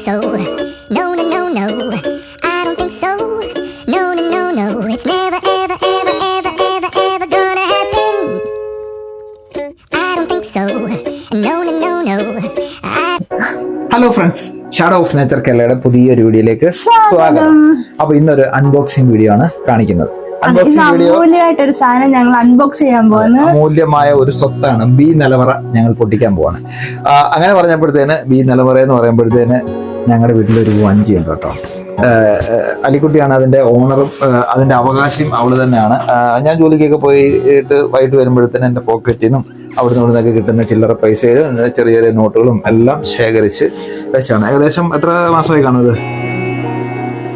so. No, no, no, no. I don't think so. No, no, no, no. It's never, ever, ever, ever, ever, ever gonna happen. I don't think so. No, no, no, no. I hello friends Shadow of Nature കേരളയുടെ പുതിയൊരു വീഡിയോയിലേക്ക് സ്വാഗതം അപ്പൊ ഇന്നൊരു unboxing video ആണ് കാണിക്കുന്നത് അമൂല്യമായിട്ടൊരു സാധനം ഞങ്ങൾ അൺബോക്സ് ചെയ്യാൻ പോകുന്നു അമൂല്യമായ ഒരു സ്വത്താണ് ബി നിലവറ ഞങ്ങൾ പൊട്ടിക്കാൻ പോവാണ് അങ്ങനെ പറഞ്ഞപ്പോഴത്തേന് ബി നിലവറ എന്ന് പറയുമ്പോഴത്തേന് ഞങ്ങളുടെ വീട്ടിലൊരു വഞ്ചി ഉണ്ട് കേട്ടോ. അലിക്കുട്ടിയാണ് അതിന്റെ ഓണറും അതിന്റെ അവകാശിയും അവൾ തന്നെയാണ്. ഞാൻ ജോലിക്കൊക്കെ പോയിട്ട് വൈകിട്ട് വരുമ്പോഴത്തേന് എന്റെ പോക്കറ്റിൽ നിന്നും നിന്ന് ഇവിടുന്നൊക്കെ കിട്ടുന്ന ചില്ലറ പൈസയിലും ചെറിയ ചെറിയ നോട്ടുകളും എല്ലാം ശേഖരിച്ച് വെച്ചാണ്. ഏകദേശം എത്ര മാസമായി കാണുന്നത്?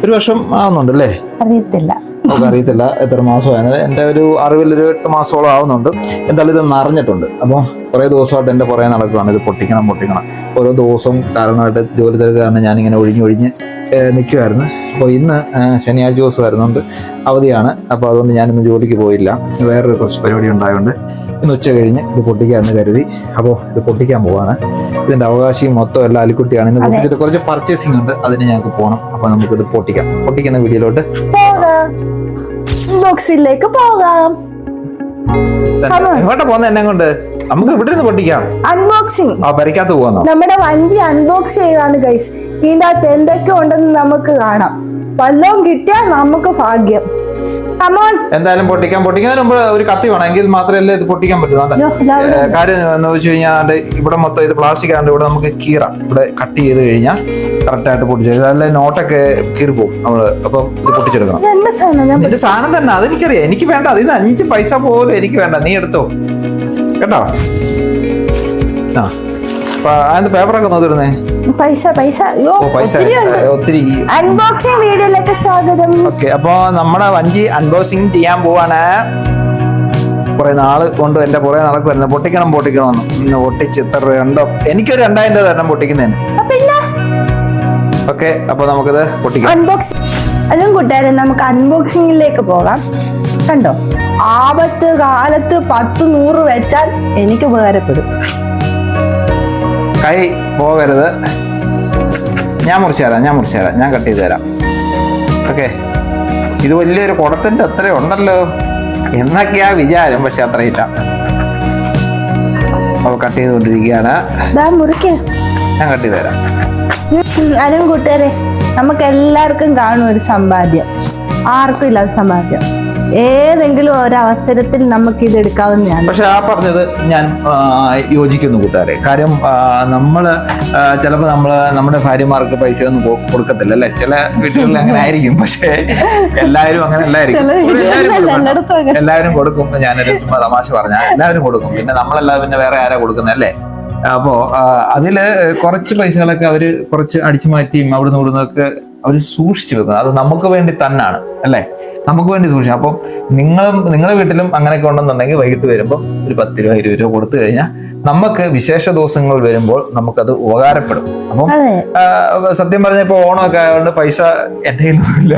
ഒരു വർഷം ആവുന്നുണ്ടല്ലേ? അറിയത്തില്ല. നമുക്ക് അറിയത്തില്ല എത്ര മാസമായത് എന്റെ ഒരു അറിവിൽ ഒരു എട്ട് മാസമോളം ആവുന്നുണ്ട്. എന്തായാലും ഇത് നിറഞ്ഞിട്ടുണ്ട് അപ്പോൾ കുറേ ദിവസമായിട്ട് എന്റെ പുറകെ നടക്കുകയാണ്. ഇത് പൊട്ടിക്കണം പൊട്ടിക്കണം. ഓരോ ദിവസവും കാരണമായിട്ട് ജോലി തിരക്ക് കാരണം ഞാനിങ്ങനെ ഒഴിഞ്ഞ് ഒഴിഞ്ഞ് നിൽക്കുമായിരുന്നു അപ്പോൾ ഇന്ന് ശനിയാഴ്ച ദിവസം വരുന്നുണ്ട് അവധിയാണ്. അപ്പോൾ അതുകൊണ്ട് ഞാനിന്ന് ജോലിക്ക് പോയില്ല. വേറൊരു കുറച്ച് പരിപാടി ഉണ്ടായതുകൊണ്ട് ഇന്ന് ഉച്ച കഴിഞ്ഞ് ഇത് പൊട്ടിക്കാമെന്ന് കരുതി. അപ്പോൾ ഇത് പൊട്ടിക്കാൻ പോവാണ്. ഇതിന്റെ അവകാശി മൊത്തം എല്ലാ അലിക്കുട്ടിയാണ്. ഇന്ന് പൊട്ടിച്ചിട്ട് കുറച്ച് പർച്ചേസിംഗ് ഉണ്ട്. അതിന് ഞങ്ങൾക്ക് പോകണം. അപ്പോൾ നമുക്കിത് പൊട്ടിക്കാം. പൊട്ടിക്കുന്ന വീഡിയോയിലോട്ട് ബോക്സിലേക്ക് പോകാം. എങ്ങോട്ടാ പോന്നെ എന്നെ കൊണ്ട്? നമുക്ക് ഇവിടെ നിന്ന് പൊട്ടിക്കാം. അൺബോക്സിംഗ് ആ പരിക്കാത്ത പോവാന്നോ? നമ്മുടെ വഞ്ചി അൺബോക്സ് ചെയ്യുവാണ് ഗൈസ് ഇതിന്റെ അകത്ത് എന്തൊക്കെ ഉണ്ടെന്ന് നമുക്ക് കാണാം. വല്ലതും കിട്ടിയാൽ നമുക്ക് ഭാഗ്യം. എന്തായാലും പൊട്ടിക്കാൻ പൊട്ടിക്കുന്നതിന് മുമ്പ് ഒരു കത്തി വേണം. എങ്കിൽ മാത്രമല്ലേ ഇത് പൊട്ടിക്കാൻ പറ്റൂ. ദാണ്ടെ. കാര്യം എന്ന് വെച്ച് കഴിഞ്ഞാൽ ഇവിടെ മൊത്തം ഇത് പ്ലാസ്റ്റിക് ആണ് ഇവിടെ നമുക്ക് കീറ. ഇവിടെ കട്ട് ചെയ്ത് കഴിഞ്ഞാൽ കറക്റ്റ് ആയിട്ട് പൊട്ടിച്ചു അല്ലെ നോട്ടൊക്കെ കീറി പോകും നമ്മൾ. അപ്പം ഇത് പൊട്ടിച്ചെടുക്കണം. എന്റെ സാധനം? ഞാൻ നിന്റെ സാധനം തന്നെ. അതെനിക്കറിയാം. എനിക്ക് വേണ്ട. അതിന് അഞ്ച് പൈസ പോലും എനിക്ക് വേണ്ട. നീ എടുത്തോ. കേട്ടോ? ആ. അതിന്റെ പേപ്പറൊക്കെ നോക്കിയിരുന്നേ പൈസ പൈസ. ഒത്തിരി. അൺബോക്സിംഗ് വീഡിയോയിലേക്ക് സ്വാഗതം. ഓക്കെ അപ്പൊ നമ്മുടെ വഞ്ചി അൺബോക്സിംഗ് ചെയ്യാൻ പോവാണ്. കുറെ നാൾ കൊണ്ട് എന്റെ പുറകെ നടക്കുമായിരുന്നു പൊട്ടിക്കണം പൊട്ടിക്കണം ഇന്ന് പൊട്ടിച്ച് ഇത്ര രണ്ടോ എനിക്കൊരു രണ്ടായിരം രൂപ തരണം പൊട്ടിക്കുന്നതിന്. ഓക്കെ അപ്പൊ നമുക്കിത് പൊട്ടിക്കാം. അൺബോക്സിംഗ് അതും കൂട്ടുകാരെ നമുക്ക് അൺബോക്സിംഗിലേക്ക് പോകാം. കണ്ടോ? ആപത്ത് കാലത്ത് പത്ത് നൂറ് വെച്ചാൽ എനിക്ക് ഉപകാരപ്പെടും. കൈ പോകരുത്. ഞാൻ മുറിച്ച് തരാം ഞാൻ മുറിച്ച് തരാം ഞാൻ കട്ട് ചെയ്ത് തരാം ഓക്കെ. ഇത് വലിയൊരു കുടത്തിന്റെ അത്ര ഉണ്ടല്ലോ. എന്നൊക്കെയാ വിചാരം പക്ഷെ അത്രയില്ല. അപ്പോൾ കട്ട് ചെയ്തുകൊണ്ടിരിക്കുകയാണ്. ഞാൻ കട്ട് ചെയ്ത് തരാം അരും കൂട്ടുകാരെ നമുക്ക് എല്ലാവർക്കും കാണും ഒരു സമ്പാദ്യം. ആർക്കും ഇല്ലാത്ത സമ്പാദ്യം. ഏതെങ്കിലും ഒരു അവസരത്തിൽ നമുക്ക് ഇത് എടുക്കാവുന്നതാണ് പക്ഷെ ആ പറഞ്ഞത് ഞാൻ യോജിക്കുന്നു കൂട്ടുകാരെ. കാര്യം നമ്മൾ ചിലപ്പോൾ നമ്മൾ നമ്മുടെ ഭാര്യമാർക്ക് പൈസ ഒന്നും കൊടുക്കത്തില്ല അല്ലെ? ചില വീട്ടുകളിൽ അങ്ങനെ ആയിരിക്കും. പക്ഷെ എല്ലാവരും അങ്ങനെ അല്ലായിരിക്കും. എല്ലാവരും കൊടുക്കും. ഞാനൊരു ചുമ്മാ തമാശ പറഞ്ഞ. എല്ലാവരും കൊടുക്കും. പിന്നെ നമ്മളല്ലാതെ പിന്നെ വേറെ ആരാ കൊടുക്കുന്നത് അല്ലേ? അപ്പോ അതിൽ കുറച്ച് പൈസകളൊക്കെ അവർ കുറച്ച് അടിച്ചു മാറ്റിയും അവിടുന്ന് ഇവിടുന്ന് അവർ സൂക്ഷിച്ചു വെക്കുന്നത്. അത് നമുക്ക് വേണ്ടി തന്നെയാണ് അല്ലേ? നമുക്ക് വേണ്ടി സൂക്ഷിക്കും അപ്പം നിങ്ങളും നിങ്ങളുടെ വീട്ടിലും അങ്ങനെയൊക്കെ ഉണ്ടെന്നുണ്ടെങ്കിൽ വൈകിട്ട് വരുമ്പോൾ ഒരു പത്ത് രൂപ ഇരുപത് രൂപ കൊടുത്തു കഴിഞ്ഞാൽ നമുക്ക് വിശേഷ ദിവസങ്ങൾ വരുമ്പോൾ നമുക്കത് ഉപകാരപ്പെടും. അപ്പം സത്യം പറഞ്ഞ ഇപ്പൊ ഓണമൊക്കെ ആയതുകൊണ്ട് പൈസ എന്റെ കയ്യിലൊന്നുമില്ല.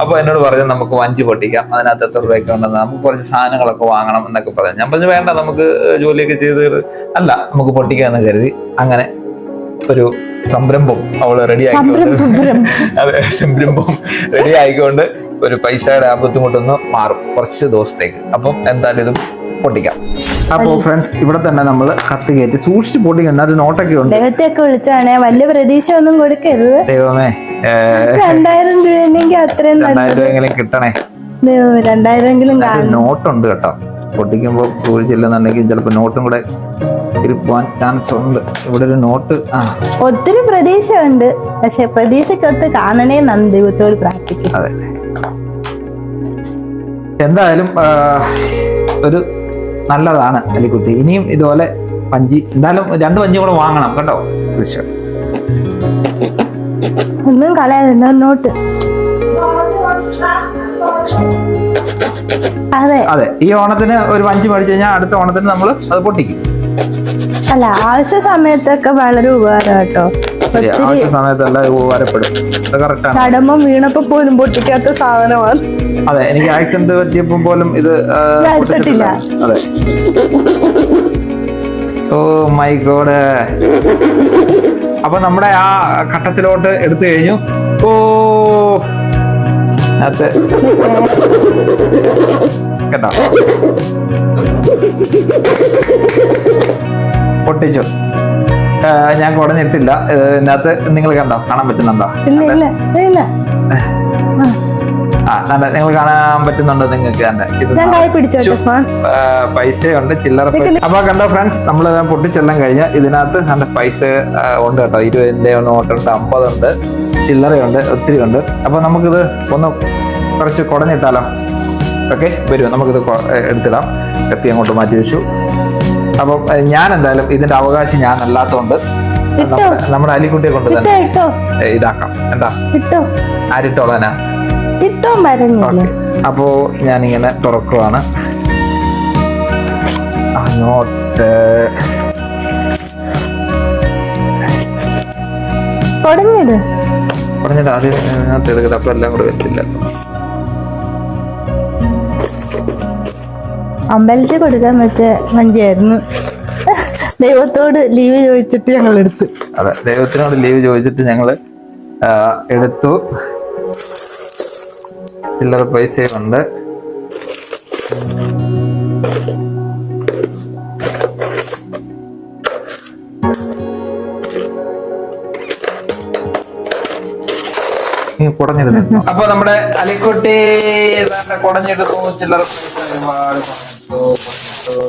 അപ്പൊ എന്നോട് പറഞ്ഞു നമുക്ക് വഞ്ചി പൊട്ടിക്കാം. അതിനകത്ത് എത്ര രൂപയൊക്കെ ഉണ്ടെന്ന് നമുക്ക് കുറച്ച് സാധനങ്ങളൊക്കെ വാങ്ങണം എന്നൊക്കെ പറഞ്ഞു. ഞാൻ പറഞ്ഞു വേണ്ട നമുക്ക് ജോലിയൊക്കെ ചെയ്ത് അല്ല നമുക്ക് പൊട്ടിക്കാന്ന് കരുതി അങ്ങനെ ഒരു സംരംഭം അവൾ റെഡി ആയിക്കൊണ്ട്. സംരംഭം. അതെ സംരംഭം റെഡി ആയിക്കൊണ്ട് ഒരു പൈസയുടെ ആ ബുദ്ധിമുട്ടൊന്ന് മാറും കുറച്ച് ദിവസത്തേക്ക്. അപ്പം എന്തായാലും ഇതും പൊട്ടിക്കാം. അപ്പോ ഫ്രണ്ട്സ് ഇവിടെ തന്നെ നമ്മൾ കത്തി കയറ്റി സൂക്ഷിച്ച് പൊട്ടിക്കണ്ട അത് നോട്ടൊക്കെ ഉണ്ട്. ദൈവത്തെയൊക്കെ വിളിച്ചാണ് വലിയ പ്രതീക്ഷ ഒന്നും കൊടുക്കരുത്. ദൈവമേ രണ്ടായിരം രൂപ അത്രയും രണ്ടായിരം കിട്ടണേ. ദൈവമേ, രണ്ടായിരം നോട്ടുണ്ട് കേട്ടോ. പൊട്ടിക്കുമ്പോൾ ചെല്ലുന്നുണ്ടെങ്കിൽ ചിലപ്പോൾ നോട്ടും കൂടെ ഇരിപ്പാൻ ചാൻസ് ഉണ്ട് ഇവിടെ ഒരു നോട്ട് ആ. ഒത്തിരി പ്രതീക്ഷയുണ്ട്. പക്ഷെ പ്രതീക്ഷക്കൊത്ത് കാണണേ നന്ദി. ദൈവത്തോട് പ്രാർത്ഥിക്കും അതെ. എന്തായാലും ഒരു നല്ലതാണ് അലിക്കുട്ടി. ഇനിയും ഇതുപോലെ പഞ്ചി എന്തായാലും രണ്ട് പഞ്ചി കൂടെ വാങ്ങണം കേട്ടോ. കൃഷി ഒന്നും കളയാതെ നോട്ട്? അതെ. അതെ. ഈ ഓണത്തിന് ഒരു പഞ്ച് മേടിച്ചു കഴിഞ്ഞാൽ അടുത്ത ഓണത്തിന് നമ്മൾ അത് പൊട്ടിക്കും. അല്ല ആവശ്യ സമയത്തൊക്കെ വളരെ ഉപകാരം കേട്ടോ ആവശ്യ സമയത്തെല്ലാം ഉപകാരപ്പെടും. അത് ചടമം വീണപ്പോ പോലും പൊട്ടിക്കാത്ത സാധനമാണ്. അതെ എനിക്ക് ആക്സിഡന്റ് പറ്റിയപ്പോ പോലും ഇത് അതെ. Oh my God. അപ്പൊ നമ്മുടെ ആ ഘട്ടത്തിലോട്ട് എടുത്തു കഴിഞ്ഞു. ഓ. അത് കേട്ടോ? പൊട്ടിച്ചു. ഞാൻ കുടഞ്ഞിട്ടില്ല ഇത് ഇതിനകത്ത് നിങ്ങൾ കണ്ടോ? കാണാൻ പറ്റുന്നുണ്ടോ? ആ. നിങ്ങൾ കാണാൻ പറ്റുന്നുണ്ടോ നിങ്ങൾക്ക് പൈസയുണ്ട് ചില്ലറ അപ്പൊ കണ്ടോ ഫ്രണ്ട്സ് നമ്മൾ പൊട്ടിച്ചെല്ലാം കഴിഞ്ഞാൽ ഇതിനകത്ത് നല്ല പൈസ ഉണ്ട് കേട്ടോ. ഇരുപതിന്റെ നോട്ടുണ്ട് അമ്പതുണ്ട്. ചില്ലറയുണ്ട് ഒത്തിരി ഉണ്ട്. അപ്പൊ നമുക്കിത് ഒന്ന് കുറച്ച് കുടഞ്ഞിട്ടാലോ? ഓക്കെ വരുമോ നമുക്കിത് എടുത്തിടാം. കത്തി അങ്ങോട്ട് മാറ്റി വെച്ചു. അപ്പം ഞാൻ എന്തായാലും ഇതിന്റെ അവകാശം ഞാൻ അല്ലാത്തോണ്ട് നമ്മുടെ അലിക്കുട്ടിയെ കൊണ്ട് തന്നെ ഇതാക്കാം. എന്താ? ആരിട്ടോളാനാ? അപ്പോ ഞാനിങ്ങനെ തുറക്കുവാണ്. അങ്ങോട്ട്. കൊടഞ്ഞിട് പറഞ്ഞിട്ട് ആദ്യം എടുക്കുന്നത് അപ്പൊ എല്ലാം കൂടെ വെച്ചില്ല. അമ്പലത്തിൽ കൊടുക്കാൻ വെച്ച വണ്ടിയായിരുന്നു. ദൈവത്തോട് ലീവ് ചോദിച്ചിട്ട് ഞങ്ങൾ എടുത്തു. അതെ ദൈവത്തിനോട് ലീവ് ചോദിച്ചിട്ട് ഞങ്ങൾ എടുത്തു. ചില്ലറ പൈസയുണ്ട് കുടഞ്ഞിരുന്നു അപ്പൊ നമ്മുടെ അലിക്കുട്ടി കുടഞ്ഞിടുന്നു. ചില്ലറ പൈസ ഒരുപാട്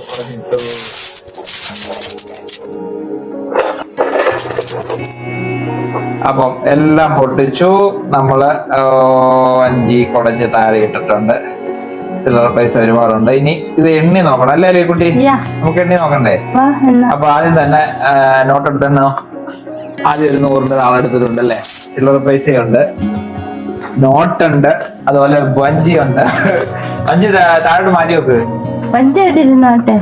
കുടഞ്ഞിട്ടു അപ്പം എല്ലാം പൊട്ടിച്ചു. നമ്മൾ അഞ്ചി കുടഞ്ഞ് താഴെ ഇട്ടിട്ടുണ്ട്. ചില്ലറ പൈസ ഒരുപാടുണ്ട്. ഇനി ഇത് എണ്ണി നോക്കണം അല്ലേ അലിക്കുട്ടി? യാ നമുക്ക് എണ്ണി നോക്കണ്ടേ? അപ്പൊ ആദ്യം തന്നെ നോട്ട് എടുത്തോ ആദ്യം ഒരു നൂറിന്റെ നാളെ എടുത്തിട്ടുണ്ട് അല്ലേ? ചില്ലറ പൈസയുണ്ട്. നോട്ടുണ്ട്. അതുപോലെ വഞ്ചി ഉണ്ട് വഞ്ചി താഴോട്ട് മാറ്റി വെക്ക്. പഞ്ചായിട്ടിരുന്നോട്ടെ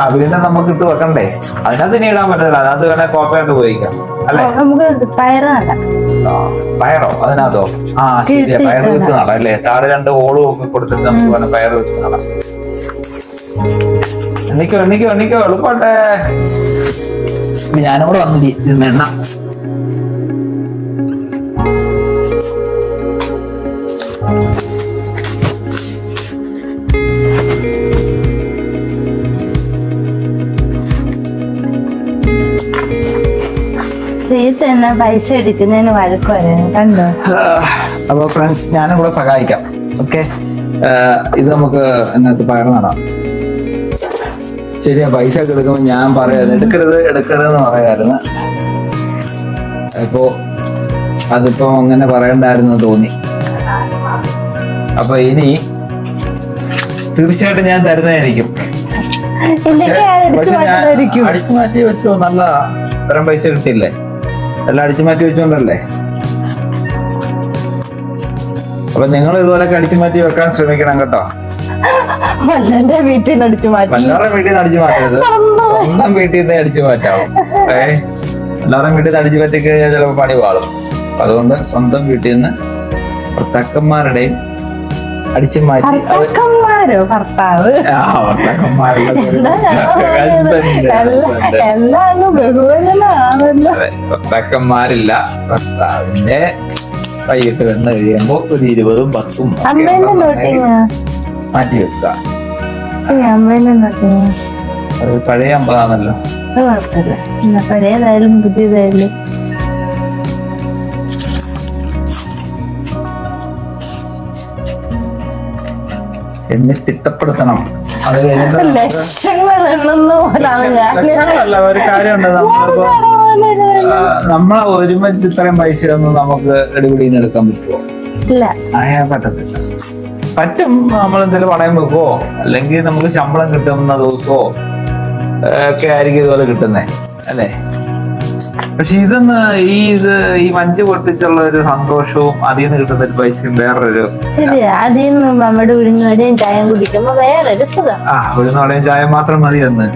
ആ പിന്നെ നമുക്ക് ഇട്ട് വെക്കണ്ടേ? അതിനകത്ത് ഇനി ഇടാൻ പറ്റത്തില്ല. അതിനകത്ത് വേണേ കോപ്പയായിട്ട് ഉപയോഗിക്കാം. അല്ലേ? നമുക്ക് പയറ് നടാം. പയറോ? അതിനകത്തോ? ആ ശരി പയർ വെച്ച് നടാം അല്ലേ? താഴെ രണ്ട് ഓളും ഒക്കെ കൊടുത്തിട്ട് നമുക്ക് വേണം പയർ വെച്ച് നടാം. എണ്ണിക്കോ എണ്ണിക്കോ എണ്ണിക്കോ. എളുപ്പട്ടെ ഞാനും കൂടെ വന്നില്ലേ? എണ്ണ എണ്ണ. സീറ്റ് തന്നെ പൈസ എടുക്കുന്നതിന് വഴക്ക് കണ്ടോ? അപ്പൊ ഫ്രണ്ട്സ് ഞാനും കൂടെ സഹായിക്കാം. ഓക്കെ ഇത് നമുക്ക് പയർ നടാം ശരിയാ പൈസ ഒക്കെ എടുക്കുമ്പോൾ ഞാൻ പറയായിരുന്നു എടുക്കരുത് എടുക്കരുതെന്ന് പറയായിരുന്നു. അപ്പോ അതിപ്പോ അങ്ങനെ പറയണ്ടായിരുന്നു തോന്നി. അപ്പൊ ഇനി തീർച്ചയായിട്ടും ഞാൻ തരുന്നതായിരിക്കും. അടിച്ചു മാറ്റി വെച്ചോ നല്ല ഇത്രയും പൈസ കിട്ടിയില്ലേ? എല്ലാം അടിച്ചു മാറ്റി വെച്ചോണ്ടല്ലേ? അപ്പൊ നിങ്ങൾ ഇതുപോലൊക്കെ അടിച്ചു മാറ്റി വെക്കാൻ ശ്രമിക്കണം കേട്ടോ. മല്ലന്റെ വീട്ടിൽ നിന്ന് അടിച്ചു മാറ്റി. എല്ലാവരുടെ വീട്ടിൽ നിന്ന് അടിച്ചു മാറ്റരുത്. സ്വന്തം വീട്ടിൽ നിന്ന് അടിച്ചു മാറ്റാവും. ഏ? എല്ലാവരും വീട്ടിൽ നിന്ന് അടിച്ചു മാറ്റി കഴിഞ്ഞാൽ ചിലപ്പോൾ പണി പാളും. അതുകൊണ്ട് സ്വന്തം വീട്ടിൽ നിന്ന് ഭർത്താക്കന്മാരുടെയും അടിച്ചു മാറ്റി. ഭർത്താക്കന്മാരോ ഭർത്താവ്? ബഹുവചനാണല്ലോ. ഭർത്താക്കന്മാരില്ല. ഭർത്താവിന്റെ വൈകിട്ട് വന്ന് കഴിയുമ്പോ ഒരു ഇരുപതും പത്തും മാറ്റി വെക്കുക പഴയ അമ്പതാണല്ലോ. പഴയതായാലും പുതിയതായാലും എന്നെ തിട്ടപ്പെടുത്തണം അത് കഴിഞ്ഞിട്ട് ലക്ഷങ്ങൾ എണ്ണുന്ന പോലാണ് ഞാൻ. ലക്ഷങ്ങളല്ല ഒരു കാര്യമുണ്ട് നമ്മളിപ്പോ നമ്മളെ ഒരുമിച്ച് ഇത്രയും പൈസ ഒന്നും നമുക്ക് എടുപിടിയിൽ നിന്ന് എടുക്കാൻ പറ്റുമോ ഇല്ല. അയാ പറ്റത്തില്ല. പറ്റും നമ്മൾ എന്തെങ്കിലും പണയം വെക്കുവോ? അല്ലെങ്കിൽ നമുക്ക് ശമ്പളം കിട്ടുന്ന ദിവസമോ ഒക്കെ ആയിരിക്കും ഇതുപോലെ കിട്ടുന്നേ അല്ലേ? പക്ഷെ ഇതൊന്ന് ഈ ഇത് ഈ മഞ്ച് പൊട്ടിച്ചുള്ള ഒരു സന്തോഷവും അതിൽ നിന്ന് കിട്ടുന്ന ഒരു പൈസയും വേറൊരു ശരി അതിൽ നിന്ന് നമ്മുടെ ഉഴുന്നുവരെയും ചായം കുടിക്കുമ്പോ വേറൊരു സുഖം. ആ ഒരു ചായ മാത്രം മതി എന്ന്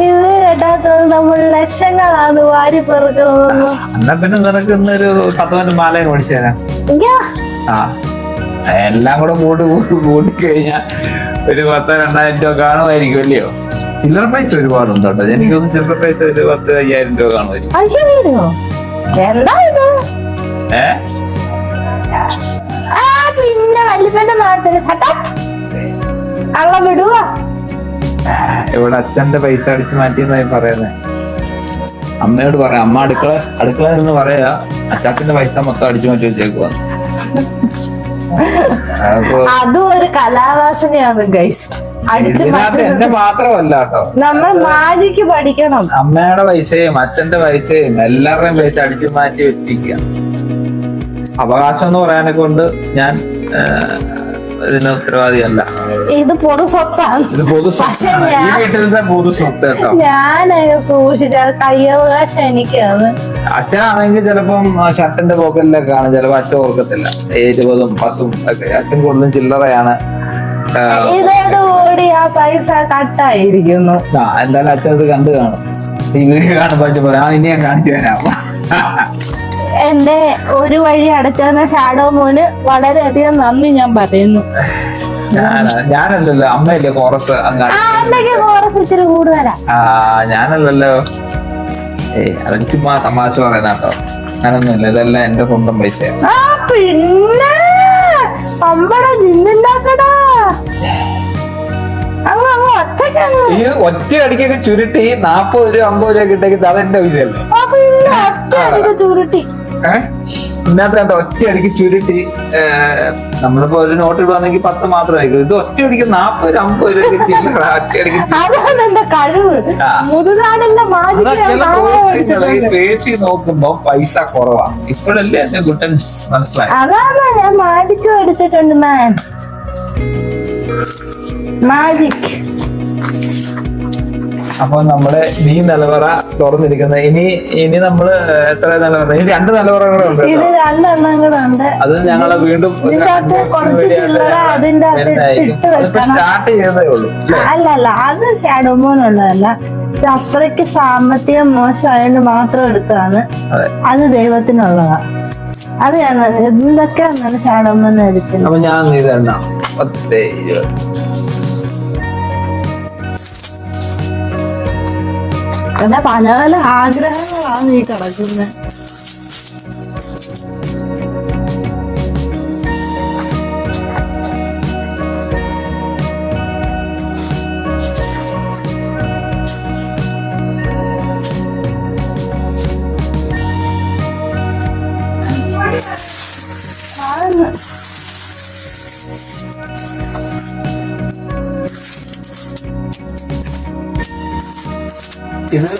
ഇത് കേട്ടാത്തത് നമ്മൾ ലക്ഷങ്ങളാണ് വാരി പെറുക്കുന്നത് എന്നാ പിന്നെ നിനക്ക് ഇന്നൊരു പത്ത് പതിനൊന്ന് മാലയും മേടിച്ചേരാ തരാം ആ എല്ലാം കൂടെ കൂട്ടി കൂട്ടി കഴിഞ്ഞാൽ ഒരു പത്ത് രണ്ടായിരം രൂപ കാണുമായിരിക്കും അല്ലയോ? ചില്ലറ പൈസ ഒരുപാടുണ്ട് കേട്ടോ എനിക്കൊന്ന് ചില്ലറ പൈസ ഒരു പത്ത് അയ്യായിരം രൂപ കാണുമായിരിക്കും. ഏ? പിന്നെ വല്യപ്പന്റെ കള്ള ഇവിടെ അച്ഛന്റെ പൈസ അടിച്ചു മാറ്റിയെന്നായി പറയുന്നത് അമ്മയോട് പറയാം അമ്മ അടുക്കള അടുക്കള എന്ന് പറയാ അച്ഛന്റെ പൈസ മൊത്തം അടിച്ചു മാറ്റി വെച്ചേക്കുവാ അതും ഒരു കലാവാസനയാണ് ഗൈസ് അടിച്ചു എന്റെ മാത്രമല്ല കേട്ടോ. നമ്മൾ മാജിക്ക് പഠിക്കണം. അമ്മയുടെ പൈസയും അച്ഛന്റെ പൈസയും എല്ലാവരുടെയും പൈസ അടിച്ചു മാറ്റി വെച്ചിരിക്കുക അവകാശം എന്ന് പറയാനെ കൊണ്ട് ഞാൻ ഇതിന് ഉത്തരവാദിയല്ല. ഇത് പൊതു സ്വത്താണ്. ഇത് പൊതു പക്ഷേ സ്വത്താണ് ഈ ഞാൻ- വീട്ടിലത്തെ പൊതു സ്വത്ത് കേട്ടോ. ഞാൻ സൂക്ഷിച്ചത് കയ്യവകാശം എനിക്കാണ്. അച്ഛനാണെങ്കിൽ ചിലപ്പം ആ ഷർട്ടിന്റെ പോക്കറ്റിലൊക്കെ ആണ് ചിലപ്പോ അച്ഛൻ ഓർക്കത്തില്ല. ഇരുപതും പത്തും ഒക്കെ. അച്ഛൻ കൂടുതലും ചില്ലറയാണ്. ആ, ഇതോടുകൂടി ആ പൈസ കട്ടായിരിക്കുന്നു. ആ എന്തായാലും അച്ഛൻ അത് കണ്ടു കാണും. ഈ വീഡിയോ കാണുമ്പോ അച്ഛൻ പറയാം "ആ, ഇനി ഞാൻ കാണിച്ചു തരാം. എന്റെ ഒരു വഴി അടച്ചെന്ന ഷാഡോ മോന് വളരെയധികം നന്ദി ഞാൻ പറയുന്നു. ഞാനല്ലല്ലോ അമ്മയല്ലേ കോറസ് കോറസ് ഇച്ചിരി കൂടുതലാ. ഞാനല്ലല്ലോ. ഏയ് അത് ചുമ്മാ തമാശ പറയണോ ഞാനൊന്നുമില്ല ഇതെല്ലാം എന്റെ സ്വന്തം പൈസ പിന്നെ ഈ ഒറ്റ അടിക്കൊക്കെ ചുരുട്ടി നാപ്പത് രൂപ അമ്പത് രൂപ കിട്ടിയത് അതെന്റെ പൈസയല്ലേ? ചുരുട്ടി. ഏഹ് ഇതിനകത്ത് കണ്ടോ ഒറ്റ അടിക്ക് ചുരുട്ടി നമ്മളിപ്പോ ഒരു നോട്ട് ഇടുവാണെങ്കിൽ പത്ത് മാത്രമായിരിക്കും. ഇത് ഒറ്റ അടിക്ക് നാപ്പത് അമ്പത് രൂപ ചില്ലറ പേശി നോക്കുമ്പോ പൈസ കുറവാ. ഇപ്പോഴല്ലേ എന്റെ ഗുട്ടൻസ് മനസ്സിലായി ഞാൻ മാജിക്ക് മാൻ മാജിക്. അപ്പൊ നമ്മുടെ ഈ നിലവറ തുറന്നിരിക്കുന്നത് ഇനി ഇനി നമ്മൾ എത്ര നിലവറ? ഇനി രണ്ട് ഉണ്ട് ഇത് കേട്ടോ. രണ്ടെണ്ണം കൂടെ ഉണ്ട്. അത് ഞങ്ങൾ വീണ്ടും. സ്റ്റാർട്ട് ചെയ്തതേ ഉള്ളൂ അല്ലല്ല അല്ല അല്ല അത് ഷാഡോ ഇത് അത്രയ്ക്ക് സാമ്പത്തികം മോശമായതുകൊണ്ട് മാത്രം എടുത്തതാണ്. അതെ. ദൈവത്തിനുള്ളതാ. അത് ഞാൻ എന്തൊക്കെയാണ് ഷാഡോ മോൻ എടുക്കുന്നത് അപ്പൊ ഞാൻ ഇത് എണ്ണാം പത്ത് ഇരുപത്. എന്റെ പല പല ആഗ്രഹങ്ങളാണ് ഈ കിടക്കുന്നത്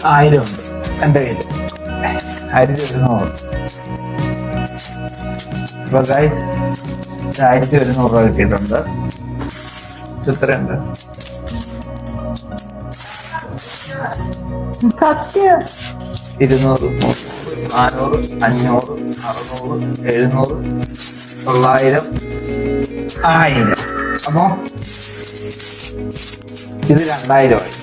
ആയിരം ഉണ്ട് എന്റെ കയ്യിൽ ആയിരത്തി ഒരുന്നൂറ്. അപ്പൊ guys, ആയിരത്തി ഒരുന്നൂറ് രൂപ കിട്ടിയിട്ടുണ്ട്. സത്യം. ഇരുന്നൂറ് നാനൂറ് അഞ്ഞൂറ് അറുന്നൂറ് എഴുന്നൂറ് തൊള്ളായിരം ആയിരം. അപ്പോ ഇത് രണ്ടായിരമായി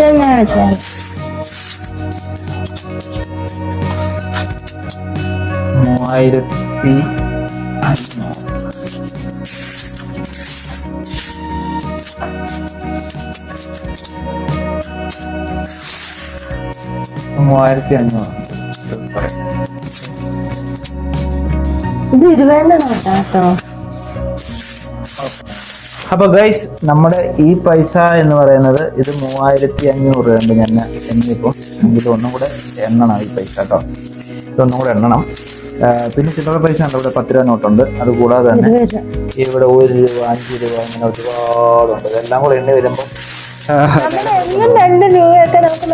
ഞാൻ വെച്ചാൽ മൂവായിരത്തി അഞ്ഞൂറ്. മൂവായിരത്തി അഞ്ഞൂറ് ഇത് ഇരുപതിന്റെ നോട്ടാ കേട്ടോ അപ്പൊ ഗൈസ് നമ്മുടെ ഈ പൈസ എന്ന് പറയുന്നത് ഇത് മൂവായിരത്തി അഞ്ഞൂറ് രൂപയുണ്ട് ഞാൻ എണ്ണിപ്പോൾ എങ്കിലും ഒന്നും കൂടെ എണ്ണണം ഈ പൈസ കേട്ടോ. ഇതൊന്നും കൂടെ എണ്ണണം. പിന്നെ ചില്ലറ പൈസ ഉണ്ട് ഇവിടെ പത്ത് രൂപ നോട്ടുണ്ട്. അത് കൂടാതെ തന്നെ ഇവിടെ ഒരു രൂപ അഞ്ച് രൂപ ഇങ്ങനെ ഒരുപാടുണ്ട്. ഇതെല്ലാം കൂടെ എണ്ണി വരുമ്പോൾ ഒന്നും രണ്ട് രൂപയൊക്കെ നമുക്ക്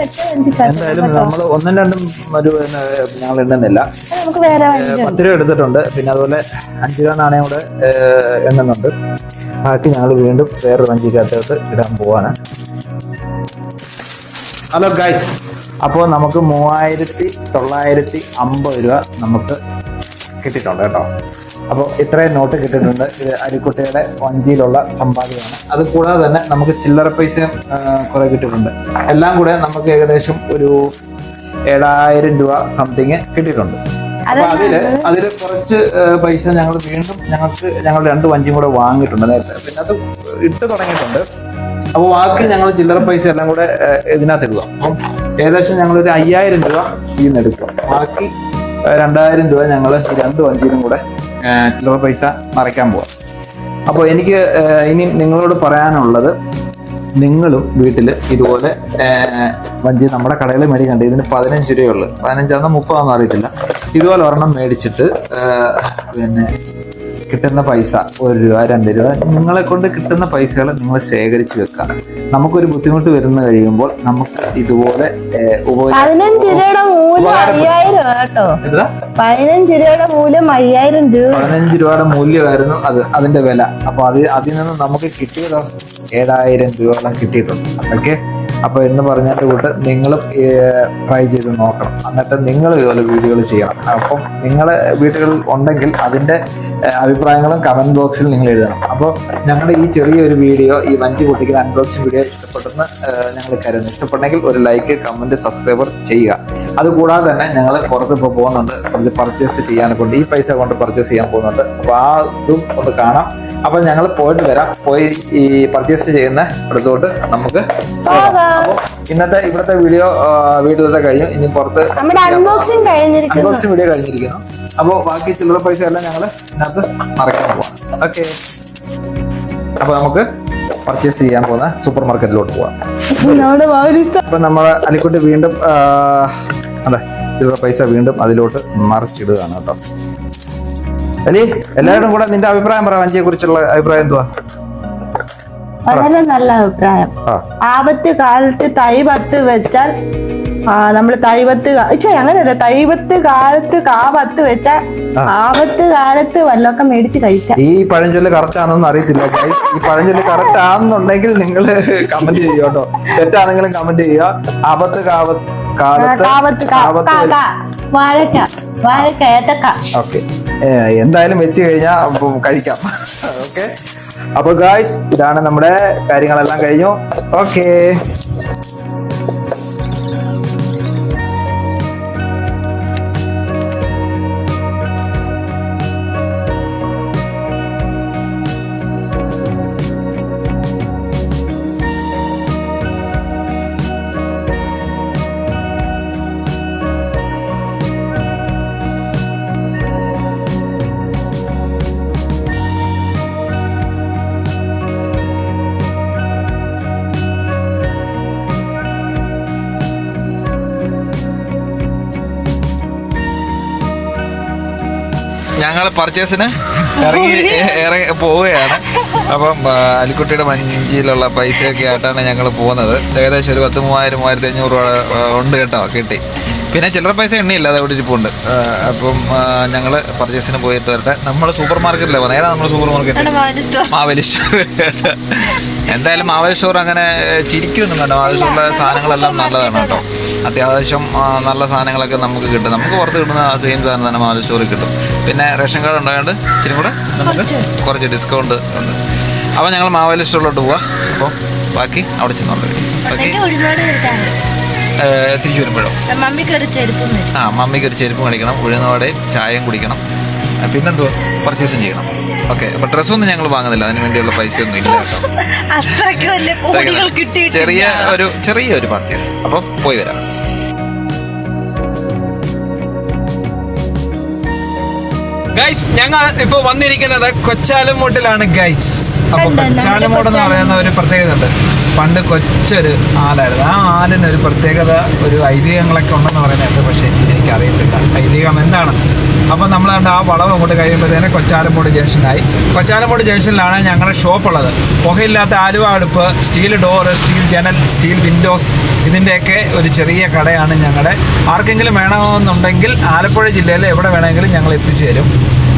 എന്തായാലും നമ്മൾ ഒന്നും രണ്ടും ഒരു ഞങ്ങൾ എണ്ണുന്നില്ല നമുക്ക് വേറെ പത്ത് രൂപ എടുത്തിട്ടുണ്ട്. പിന്നെ അതുപോലെ അഞ്ച് രൂപ നാണയം കൂടെ എണ്ണുന്നുണ്ട്. ബാക്കി ഞങ്ങൾ വീണ്ടും വേറൊരു വഞ്ചിക്കകത്തോട്ട് ഇടാൻ പോവാണ്. ഹലോ ഗൈസ് അപ്പോൾ നമുക്ക് മൂവായിരത്തി തൊള്ളായിരത്തി അമ്പത് രൂപ നമുക്ക് കിട്ടിയിട്ടുണ്ട് കേട്ടോ. അപ്പോൾ ഇത്രയും നോട്ട് കിട്ടിയിട്ടുണ്ട്. ഇത് അരിക്കുട്ടിയുടെ വഞ്ചിയിലുള്ള സമ്പാദ്യമാണ് അത് കൂടാതെ തന്നെ നമുക്ക് ചില്ലറ പൈസയും കുറെ കിട്ടിയിട്ടുണ്ട്. എല്ലാം കൂടെ നമുക്ക് ഏകദേശം ഒരു ഏഴായിരം രൂപ സംതിങ് കിട്ടിയിട്ടുണ്ട്. അപ്പൊ അതിൽ അതിൽ കുറച്ച് പൈസ ഞങ്ങൾ വീണ്ടും ഞങ്ങൾക്ക് ഞങ്ങൾ രണ്ട് വഞ്ചിയും കൂടെ വാങ്ങിയിട്ടുണ്ട് നേരത്തെ. പിന്നെ അത് ഇട്ട് തുടങ്ങിയിട്ടുണ്ട്. അപ്പൊ ബാക്കി ഞങ്ങൾ ചില്ലറ പൈസ എല്ലാം കൂടെ ഇതിനകത്ത് ഇടുക. അപ്പം ഏകദേശം ഞങ്ങൾ ഒരു അയ്യായിരം രൂപ ഇതിൽ നിന്ന് എടുക്കുക ബാക്കി രണ്ടായിരം രൂപ ഞങ്ങൾ രണ്ട് വഞ്ചിയിലും കൂടെ ചില്ലറ പൈസ മറയ്ക്കാൻ പോവാം. അപ്പോൾ എനിക്ക് ഇനി നിങ്ങളോട് പറയാനുള്ളത് നിങ്ങളും വീട്ടിൽ ഇതുപോലെ വഞ്ചി നമ്മുടെ കടയിൽ മേടിക്കണ്ട ഇതിന് പതിനഞ്ച് രൂപയുള്ളു. പതിനഞ്ചാണെന്നോ മുപ്പതാണെന്നോ അറിയത്തില്ല. ഇതുപോലെ ഒരെണ്ണം മേടിച്ചിട്ട് പിന്നെ കിട്ടുന്ന പൈസ ഒരു രൂപ രണ്ട് രൂപ നിങ്ങളെ കൊണ്ട് കിട്ടുന്ന പൈസകൾ നിങ്ങൾ ശേഖരിച്ച് വെക്കുക. നമുക്കൊരു ബുദ്ധിമുട്ട് വരുന്ന കഴിയുമ്പോൾ നമുക്ക് ഇതുപോലെ പതിനഞ്ച് രൂപയുടെ മൂല്യം അയ്യായിരം കേട്ടോ? പതിനഞ്ച് രൂപയുടെ മൂല്യം അയ്യായിരം രൂപ. പതിനഞ്ച് രൂപയുടെ മൂല്യമായിരുന്നു അത് അതിന്റെ വില. അപ്പൊ അത് അതിൽ നിന്ന് നമുക്ക് കിട്ടിയതോ ഏഴായിരം രൂപയോളം കിട്ടിയിട്ടുണ്ട്. ഓക്കെ? അപ്പൊ എന്ന് പറഞ്ഞാൽ കൂട്ട് നിങ്ങളും ട്രൈ ചെയ്ത് നോക്കണം. എന്നിട്ട് നിങ്ങൾ ഇതുപോലെ വീഡിയോകൾ ചെയ്യണം. അപ്പം നിങ്ങൾ വീടുകളിൽ ഉണ്ടെങ്കിൽ അതിന്റെ അഭിപ്രായങ്ങളും കമന്റ് ബോക്സിൽ നിങ്ങൾ എഴുതണം. അപ്പോൾ ഞങ്ങളുടെ ഈ ചെറിയൊരു വീഡിയോ ഈ വഞ്ചി പൊട്ടിക്കുന്ന അൺബോക്സിംഗ് വീഡിയോ ഇഷ്ടപ്പെട്ടെന്ന് ഞങ്ങൾ കരുതുന്നു. ഇഷ്ടപ്പെട്ടെങ്കിൽ ഒരു ലൈക്ക് കമന്റ് സബ്സ്ക്രൈബർ ചെയ്യുക. അതുകൂടാതെ തന്നെ ഞങ്ങൾ പുറത്ത് ഇപ്പോൾ പോകുന്നുണ്ട്. കുറച്ച് പർച്ചേസ് ചെയ്യാനൊക്കെ കൊണ്ട് ഈ പൈസ കൊണ്ട് പർച്ചേസ് ചെയ്യാൻ പോകുന്നുണ്ട്. അപ്പോൾ ആ ഇതും ഒന്ന് കാണാം. അപ്പോൾ ഞങ്ങൾ പോയിട്ട് വരാം. പോയി ഈ പർച്ചേസ് ചെയ്യുന്ന ഇടത്തോട്ട് നമുക്ക്. അപ്പോൾ ഇന്നത്തെ ഇവിടുത്തെ വീഡിയോ വീട്ടിലത്തെ കഴിഞ്ഞു ഇനി പുറത്ത് അൺബോക്സിംഗ് വീഡിയോ കഴിഞ്ഞിരിക്കുന്നു. അപ്പോൾ ബാക്കി ചില്ലറ പൈസ എല്ലാം ഞങ്ങൾ ഇതിനകത്ത് മറക്കാൻ പോവാം. ഓക്കെ. അപ്പോൾ നമുക്ക് പർച്ചേസ് ചെയ്യാൻ പോകുന്ന സൂപ്പർ മാർക്കറ്റിലോട്ട് പോവാം. അപ്പൊ നമ്മളെ അലിക്കുട്ടി വീണ്ടും അതെ ചില്ലറ പൈസ വീണ്ടും അതിലോട്ട് മറിച്ചിടുകയാണ് കേട്ടോ. അലി എല്ലാവരും കൂടെ നിന്റെ അഭിപ്രായം പറ വഞ്ചിയെ കുറിച്ചുള്ള അഭിപ്രായം എന്തുവാ? വളരെ നല്ല അഭിപ്രായം. ആപത്ത് കാലത്ത് തൈപത്ത് വെച്ചാൽ നമ്മൾ തൈവത്ത് അങ്ങനെയല്ല തൈവത്ത് കാലത്ത് കാപത്ത് വെച്ചാൽ. ആപത്ത് കാലത്ത് വല്ലൊക്കെ മേടിച്ച് കഴിക്കാം. ഈ പഴഞ്ചൊല്ല് കറക്റ്റ് ആണെന്ന് അറിയത്തില്ല. ഈ പഴഞ്ചൊല്ല് കറക്റ്റ് ആണെന്നുണ്ടെങ്കിൽ നിങ്ങൾ കമന്റ് ചെയ്യുക കേട്ടോ. തെറ്റാണെങ്കിലും കമന്റ് ചെയ്യുക. ആപത്ത് കാവത്ത് കാവത്ത് കാ- ആപത്ത് കാ- കാ. വാഴക്ക വാഴക്ക ഏത്തക്ക. ഓക്കെ. എന്തായാലും വെച്ച് കഴിഞ്ഞാൽ കഴിക്കാം. ഓക്കെ. അപ്പൊ ഗായ്സ് ഇതാണ് നമ്മുടെ കാര്യങ്ങളെല്ലാം കഴിഞ്ഞു. ഓക്കെ. ഞങ്ങൾ പർച്ചേസിന് ഇറങ്ങി ഇറങ്ങി പോവുകയാണ്. അപ്പം അലിക്കുട്ടിയുടെ വഞ്ചിയിലുള്ള പൈസയൊക്കെ ആയിട്ടാണ് ഞങ്ങൾ പോകുന്നത്. ഏകദേശം ഒരു പത്ത് മൂവായിരം മൂവായിരത്തി അഞ്ഞൂറ് രൂപ ഉണ്ട് കേട്ടോ കിട്ടി. പിന്നെ ചില്ലറ പൈസ എണ്ണയില്ല അത് ഇരിപ്പുണ്ട്. അപ്പം ഞങ്ങൾ പർച്ചേസിന് പോയിട്ട് വരട്ടെ. നമ്മൾ സൂപ്പർ മാർക്കറ്റിലാണ് പോകുന്നത് നമ്മൾ നമ്മുടെ സൂപ്പർ മാർക്കറ്റ് മാവേലി സ്റ്റോർ എന്തായാലും മാവേലി സ്റ്റോർ അങ്ങനെ ചിരിക്കൊന്നും വേണ്ട. മാവേലി സ്റ്റോറിലെ സാധനങ്ങളെല്ലാം നല്ലതാണ് കേട്ടോ. അത്യാവശ്യം നല്ല സാധനങ്ങളൊക്കെ നമുക്ക് കിട്ടും. നമുക്ക് പുറത്ത് കിട്ടുന്ന ആ സെയിം സാധനം തന്നെ മാവേലി സ്റ്റോറിൽ കിട്ടും. പിന്നെ റേഷൻ കാർഡ് ഉണ്ടായതുകൊണ്ട് ഇച്ചിരി കൂടെ നമുക്ക് കുറച്ച് ഡിസ്കൗണ്ട് ഉണ്ട്. അപ്പോൾ ഞങ്ങൾ മാവേലി സ്റ്റോറിലോട്ട് പോവാം. അപ്പോൾ ബാക്കി അവിടെ ചെന്നോണ്ട് ഓക്കെ ഉഴുന്നോട് തിരിച്ചു വരുമ്പോഴോ? മമ്മിക്ക് ഒരു ചെരുപ്പും ആ മമ്മിക്ക് ഒരു ചെരുപ്പ് മേടിക്കണം. ഉഴുന്നവടയും ചായയും കുടിക്കണം. ആ, പർച്ചേസ് പർച്ചേസും ചെയ്യണം. ഓക്കെ അപ്പോൾ ഡ്രസ്സൊന്നും ഞങ്ങൾ വാങ്ങുന്നില്ല. അതിന് വേണ്ടിയുള്ള പൈസയൊന്നും ഇല്ല കേട്ടോ. അത്രയ്ക്ക് വലിയ കോടികൾ കിട്ടിയിട്ടില്ല. ചെറിയ ഒരു ചെറിയ ഒരു പർച്ചേസ് അപ്പം പോയി വരാം. ഗൈസ് ഞങ്ങൾ ഇപ്പൊ വന്നിരിക്കുന്നത് കൊച്ചാലുമൂട്ടിലാണ് ഗൈസ് അപ്പൊ കൊച്ചാലുമൂട്. എന്ന് പറയുന്ന ഒരു പ്രത്യേകത ഉണ്ട് പണ്ട് കൊച്ചൊരു ആലായിരുന്നു. ആ ആലിന് ഒരു പ്രത്യേകത ഒരു ഐതിഹ്യങ്ങളൊക്കെ ഉണ്ടെന്ന് പറയുന്നുണ്ട് പക്ഷേ എനിക്ക് അറിയത്തില്ല ഐതിഹ്യം എന്താണ് അപ്പോൾ നമ്മൾ കണ്ട ആ വളവ് അങ്ങോട്ട് കഴിയുമ്പോഴത്തേന് കൊച്ചാലമ്പൂട് ജംഗ്ഷനായി കൊച്ചാലമ്പൂട് ജംഗ്ഷനിലാണ് ഞങ്ങളുടെ ഷോപ്പ് ഉള്ളത് പുകയില്ലാത്ത ആലുവ അടുപ്പ് സ്റ്റീൽ ഡോറ് സ്റ്റീൽ ജനൽ സ്റ്റീൽ വിൻഡോസ് ഇതിന്റെയൊക്കെ ഒരു ചെറിയ കടയാണ് ഞങ്ങളുടെ. ആർക്കെങ്കിലും വേണമെന്നുണ്ടെങ്കിൽ ആലപ്പുഴ ജില്ലയിൽ എവിടെ വേണമെങ്കിലും ഞങ്ങൾ എത്തിച്ചു തരും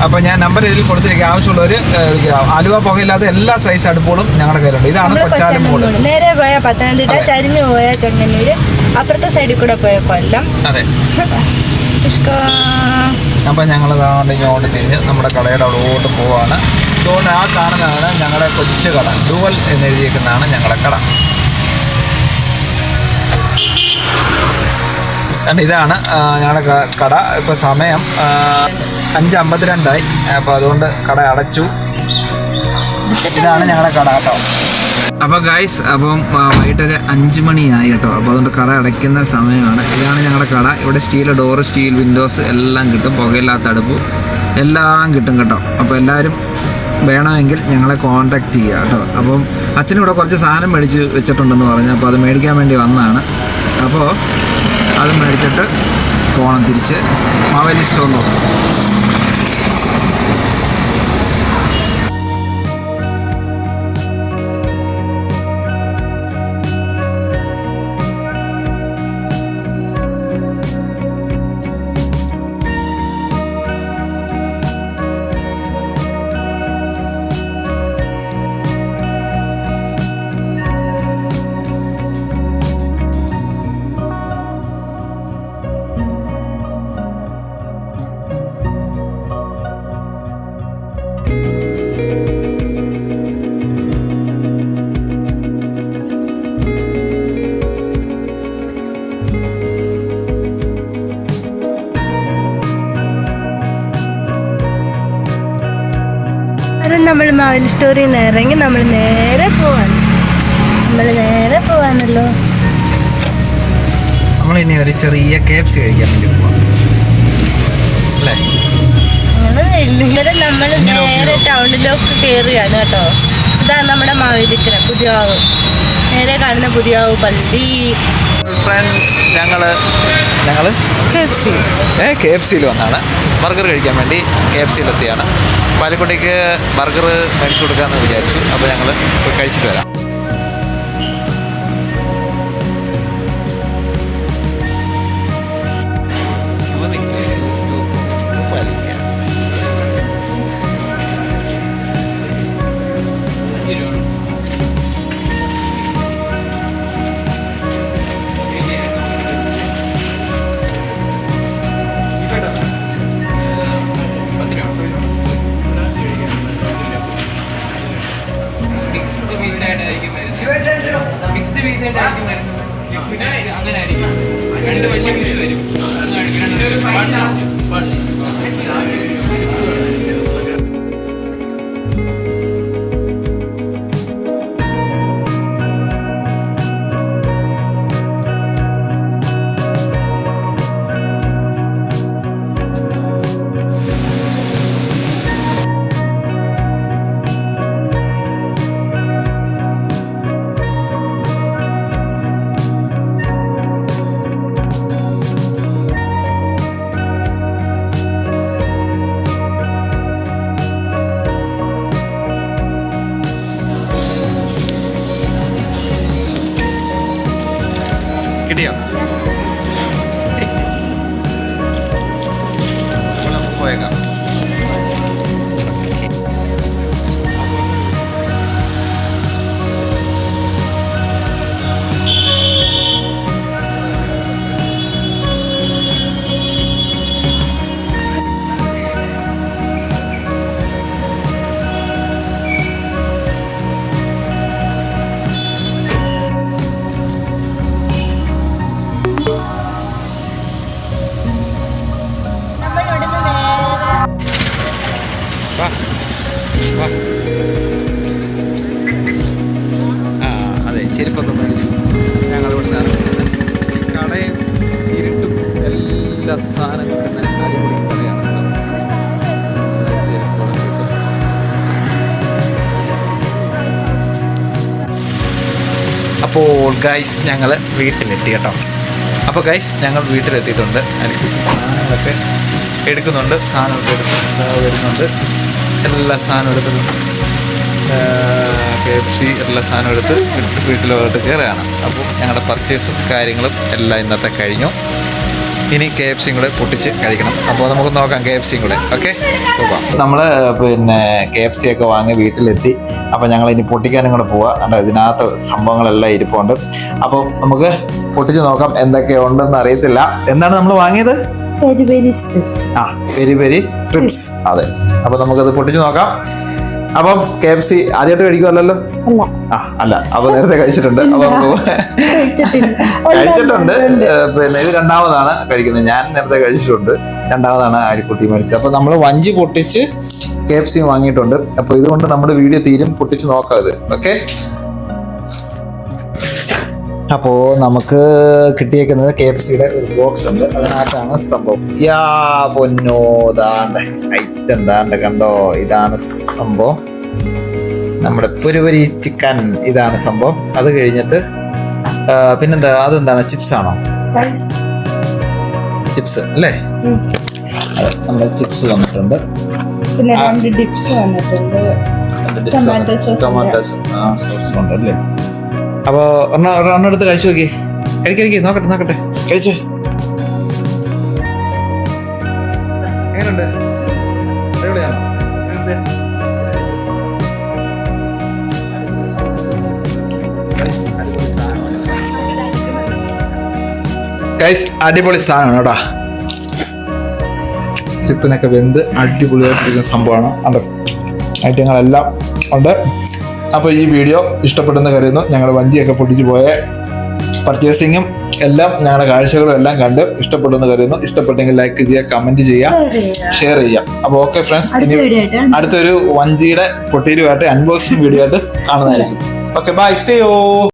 അപ്പോൾ ഞാൻ നമ്പർ ഇതിൽ കൊടുത്തിരിക്കുക ആവശ്യമുള്ളവർ ആലുവ പുകയില്ലാത്ത എല്ലാ സൈസ് അടുപ്പുകളും ഞങ്ങളുടെ കയ്യിലുണ്ട്. ഇതാണ് കൊച്ചാലും കൊച്ചാലമ്പോട് നേരെ പോയ പത്തനംതിട്ട ചരിഞ്ഞു പോയ ചെങ്ങന്നൂര്. അപ്പുറത്തെ സൈഡിൽ കൂടെ പോയ കൊല്ലം. അതെ. അപ്പം ഞങ്ങൾ അതുകൊണ്ട് ഇങ്ങോട്ട് തിരിഞ്ഞ് നമ്മുടെ കടയുടെ അവിടോട്ട് പോവാണ്. അതുകൊണ്ട് ആ കാണുന്നതാണ് ഞങ്ങളുടെ കൊച്ചു കട. ഡുവൽ എന്നെഴുതിയിരിക്കുന്നതാണ് ഞങ്ങളുടെ കട. ഇതാണ് ഞങ്ങളുടെ കട. ഇപ്പോൾ സമയം അഞ്ച് അമ്പത്തിരണ്ടായി. അപ്പോൾ അതുകൊണ്ട് കട അടച്ചു. ഇതാണ് ഞങ്ങളുടെ കട കേട്ടോ. അപ്പോൾ ഗൈസ് അപ്പം വൈകിട്ടൊക്കെ അഞ്ച് മണിയായി കേട്ടോ. അപ്പോൾ അതുകൊണ്ട് കട അടയ്ക്കുന്ന സമയമാണ്. ഇതാണ് ഞങ്ങളുടെ കട. ഇവിടെ സ്റ്റീൽ ഡോർ സ്റ്റീൽ വിൻഡോസ് എല്ലാം കിട്ടും. പുകയില്ലാത്ത അടുപ്പ് എല്ലാം കിട്ടും കേട്ടോ. അപ്പോൾ എല്ലാവരും വേണമെങ്കിൽ ഞങ്ങളെ കോൺടാക്റ്റ് ചെയ്യുക കേട്ടോ. അപ്പം അച്ഛനും ഇവിടെ കുറച്ച് സാധനം മേടിച്ച് വെച്ചിട്ടുണ്ടെന്ന് പറഞ്ഞു. അപ്പോൾ അത് മേടിക്കാൻ വേണ്ടി വന്നതാണ്. അപ്പോൾ അത് മേടിച്ചിട്ട് പോകണം തിരിച്ച്. മൊബൈൽ സ്റ്റോർ നോക്കും. സ്റ്റോറിയിൽ നിന്ന് ഇറങ്ങി നമ്മൾ നേരെ പോവാണ്. നമ്മൾ നേരെ പോവാനല്ലോ നമ്മൾ ഇനി ഒരു ചെറിയ കെ എഫ് സി കഴിക്കാൻ വേണ്ടി പോവാം. അല്ലേ? നമ്മൾ നേരെ ടൗണിലേക്ക് കയറുകയാണ് കേട്ടോ. ഇതാണ് നമ്മുടെ മാവേലിക്കര പുതിയാവ്. നേരെ കാണുന്ന പുതിയാവ് പള്ളി. ഫ്രണ്ട്സ് ഞങ്ങൾ ഞങ്ങൾ കെ എഫ് സി ഏ കെ എഫ് സിയിൽ വന്നാണ്. ബർഗർ കഴിക്കാൻ വേണ്ടി കെ എഫ് സിയിലെത്തിയാണ് പാലക്കുട്ടിക്ക് ബർഗർ മേടിച്ചു കൊടുക്കാമെന്ന് വിചാരിച്ചു. അപ്പോൾ ഞങ്ങൾ കഴിച്ചിട്ട് വരാം. ചെരുപ്പൊക്കെ മേടിച്ചു. ഞങ്ങളിവിടെ നിന്ന് കടയും ഇരുട്ടും എല്ലാ സാധനങ്ങളും. അപ്പോൾ ഗൈസ് ഞങ്ങൾ വീട്ടിലെത്തി കേട്ടോ. അപ്പോൾ ഗൈസ് ഞങ്ങൾ വീട്ടിലെത്തിയിട്ടുണ്ട്. എനിക്ക് സാധനങ്ങളൊക്കെ എടുക്കുന്നുണ്ട്. സാധനമൊക്കെ എടുക്കുന്നുണ്ട് വരുന്നുണ്ട്. എല്ലാ സാധനവും എടുത്തിട്ടുണ്ട്. കെ എഫ് സി ഉള്ള സാധനം എടുത്ത് വീട്ട് വീട്ടിലോട്ട് കയറുകയാണ്. അപ്പോൾ ഞങ്ങളുടെ പർച്ചേസും കാര്യങ്ങളും എല്ലാം ഇന്നത്തെ കഴിഞ്ഞു. ഇനി കെ എഫ് സിയും കൂടെ പൊട്ടിച്ച് കഴിക്കണം. അപ്പോൾ നമുക്ക് നോക്കാം കെ എഫ് സിയും കൂടെ. ഓക്കെ നമ്മൾ പിന്നെ കെ എഫ് സി ഒക്കെ വാങ്ങി വീട്ടിലെത്തി. അപ്പോൾ ഞങ്ങൾ ഇനി പൊട്ടിക്കാനും കൂടെ പോവാം. അല്ല ഇതിനകത്ത് സംഭവങ്ങളെല്ലാം ഇരിപ്പുണ്ട്. അപ്പോൾ നമുക്ക് പൊട്ടിച്ച് നോക്കാം എന്തൊക്കെ ഉണ്ടെന്ന് അറിയത്തില്ല. എന്താണ് നമ്മൾ വാങ്ങിയത്? വെരി വെരി സ്ട്രിപ്സ് ആ പെരി പെരി സ്ട്രിപ്സ് അതെ. അപ്പോൾ നമുക്കത് പൊട്ടിച്ച് നോക്കാം. അപ്പം കെ എഫ് സി ആദ്യമായിട്ട് കഴിക്കുമല്ലോ അല്ല. ആ അല്ല. അപ്പൊ നേരത്തെ കഴിച്ചിട്ടുണ്ട്. അപ്പൊ കഴിച്ചിട്ടുണ്ട്. പിന്നെ ഇത് രണ്ടാമതാണ് കഴിക്കുന്നത്. ഞാൻ നേരത്തെ കഴിച്ചിട്ടുണ്ട്. രണ്ടാമതാണ് അരിപ്പൊട്ടി മേടിച്ചത് അപ്പൊ നമ്മൾ വഞ്ചി പൊട്ടിച്ച് കെ എഫ് സി വാങ്ങിയിട്ടുണ്ട്. അപ്പൊ ഇതുകൊണ്ട് നമ്മുടെ വീഡിയോ തീരും. പൊട്ടിച്ച് നോക്കാം ഇത്. ഓക്കെ അപ്പോ നമുക്ക് കിട്ടിയേക്കുന്നത് കെ എഫ് സിയുടെ ഒരു ബോക്സ് ഉണ്ട്. അതിനകത്താണ് സംഭവം. യാ പൊന്നോ ദാണ്ട് ഐറ്റം ദാണ്ട് കണ്ടോ? ഇതാണ് സംഭവം. നമ്മുടെ പുരുപരി ചിക്കൻ ഇതാണ് സംഭവം. അത് കഴിഞ്ഞിട്ട് പിന്നെന്താ? അതെന്താണ്? ചിപ്സ് ആണോ? ചിപ്സ് അല്ലേ? നമ്മൾ നമ്മുടെ ചിപ്സ് വന്നിട്ടുണ്ട്. പിന്നെ രണ്ട് ഡിപ്സ് വന്നിട്ടുണ്ട്. Tomato സോസ് ടൊമാറ്റോ സോസ് ഉണ്ട് അല്ലേ അപ്പോ ഒരെണ്ണം എടുത്ത് കഴിച്ചു നോക്കി. കഴിക്ക് കഴിക്ക്. നോക്കട്ടെ നോക്കട്ടെ. കഴിച്ചേ? എങ്ങനെയുണ്ട് അടിപൊളിയാണോ. ഗൈസ് അടിപൊളി സാധനമാണ് കേട്ടാ. ചിക്കനൊക്കെ വെന്ത് അടിപൊളിയായിട്ടിരിക്കുന്ന സംഭവമാണ്. അത് ഐറ്റങ്ങളെല്ലാം ഉണ്ട്. അപ്പോൾ ഈ വീഡിയോ ഇഷ്ടപ്പെടുന്ന കരുതുന്നു. ഞങ്ങൾ വഞ്ചിയൊക്കെ പൊട്ടിച്ചു പോയ പർച്ചേസിങ്ങും എല്ലാം ഞങ്ങളുടെ കാഴ്ചകളും എല്ലാം കണ്ട് ഇഷ്ടപ്പെടുന്ന കരുതുന്നു. ഇഷ്ടപ്പെട്ടെങ്കിൽ ലൈക്ക് ചെയ്യുക കമന്റ് ചെയ്യുക ഷെയർ ചെയ്യാം അപ്പോൾ ഓക്കെ ഫ്രണ്ട്സ് ഇനി അടുത്തൊരു വഞ്ചിയുടെ പൊട്ടിയിലുമായിട്ട് അൺബോക്സിംഗ് വീഡിയോ ആയിട്ട് കാണുന്നതായിരിക്കും. Okay bye say